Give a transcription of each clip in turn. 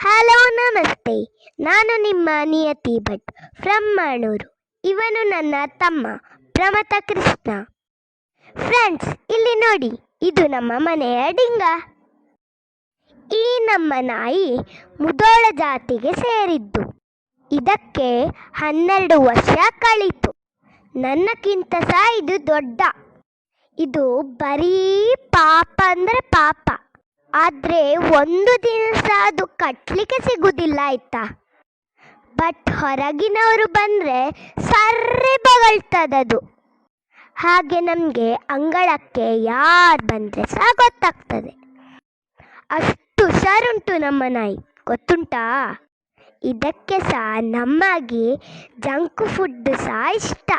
Hello, ನಮಸ್ತೆ. ನಾನು ನಿಮ್ಮ ನಿಯತಿ ಭಟ್ ಫ್ರಮ್ ಮಾಣೂರು ಇವನು ನನ್ನ ತಮ್ಮ ಪ್ರಮತ ಕೃಷ್ಣ. ಫ್ರೆಂಡ್ಸ್ ಇಲ್ಲಿ ನೋಡಿ, ಇದು ನಮ್ಮ ಮನೆಯ ಡಿಂಗ. ಈ ನಮ್ಮ ನಾಯಿ ಮುದೋಳ ಜಾತಿಗೆ ಸೇರಿದ್ದು. ಇದಕ್ಕೆ ಹನ್ನೆರಡು ವರ್ಷ ಕಳೀತು. ನನ್ನಕ್ಕಿಂತ ಸಹ ಇದು ದೊಡ್ಡ. ಇದು ಬರೀ ಪಾಪ ಅಂದರೆ ಪಾಪ. ಆದರೆ ಒಂದು ದಿನ ಸಹ ಅದು ಕಟ್ಟಲಿಕ್ಕೆ ಸಿಗುವುದಿಲ್ಲ ಆಯ್ತಾ? ಬಟ್ ಹೊರಗಿನವರು ಬಂದರೆ ಸರ್ರೆ ಬಗಳ್ತದದು. ಹಾಗೆ ನಮಗೆ ಅಂಗಳಕ್ಕೆ ಯಾರು ಬಂದರೆ ಸಹ ಗೊತ್ತಾಗ್ತದೆ. ಅಷ್ಟು ಹುಷಾರುಂಟು ನಮ್ಮ ನಾಯಿ, ಗೊತ್ತುಂಟಾ? ಇದಕ್ಕೆ ಸಹ ನಮ್ಮಾಗಿ ಜಂಕ್ ಫುಡ್ ಸಹ ಇಷ್ಟ.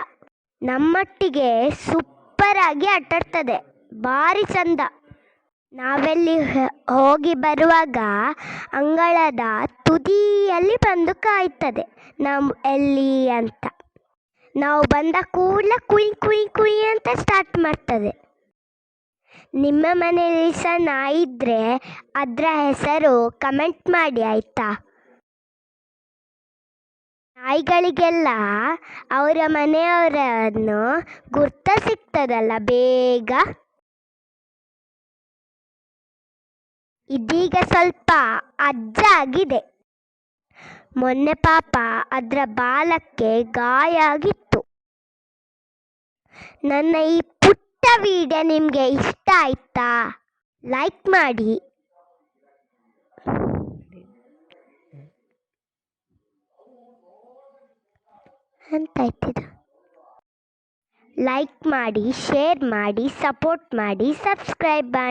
ನಮ್ಮೊಟ್ಟಿಗೆ ಸೂಪರಾಗಿ ಆಟಾಡ್ತದೆ, ಭಾರಿ ಚಂದ. ನಾವೆಲ್ಲಿ ಹೋಗಿ ಬರುವಾಗ ಅಂಗಳದ ತುದಿಯಲ್ಲಿ ಬಂದು ಕಾಯ್ತದೆ. ನಾವು ಎಲ್ಲಿ ಅಂತ. ನಾವು ಬಂದ ಕೂಡಲೇ ಕುಯ್ ಕುಯ್ ಕುಯ್ ಅಂತ ಸ್ಟಾರ್ಟ್ ಮಾಡ್ತದೆ. ನಿಮ್ಮ ಮನೆಯಲ್ಲಿ ಸಹ ನಾಯಿ ಇದ್ರೆ ಅದರ ಹೆಸರು ಕಮೆಂಟ್ ಮಾಡಿ ಆಯ್ತಾ? ನಾಯಿಗಳಿಗೆಲ್ಲ ಅವರ ಮನೆಯವರನ್ನು ಗುರ್ತ ಸಿಗ್ತದಲ್ಲ ಬೇಗ? ಇದೀಗ ಸ್ವಲ್ಪ ಅಜ್ಜ ಆಗಿದೆ ಮೊನ್ನೆ ಪಾಪ ಅದರ ಬಾಲಕ್ಕೆ ಗಾಯ ಆಗಿತ್ತು ನನ್ನ ಈ ಪುಟ್ಟ ವಿಡಿಯೋ ನಿಮಗೆ ಇಷ್ಟ ಆಯ್ತಾ? ಲೈಕ್ ಮಾಡಿ. ಅಂತಾಯ್ತಿದು ಲೈಕ್ ಮಾಡಿ, ಶೇರ್ ಮಾಡಿ, ಸಪೋರ್ಟ್ ಮಾಡಿ, ಸಬ್ಸ್ಕ್ರೈಬ್ ಮಾಡಿ.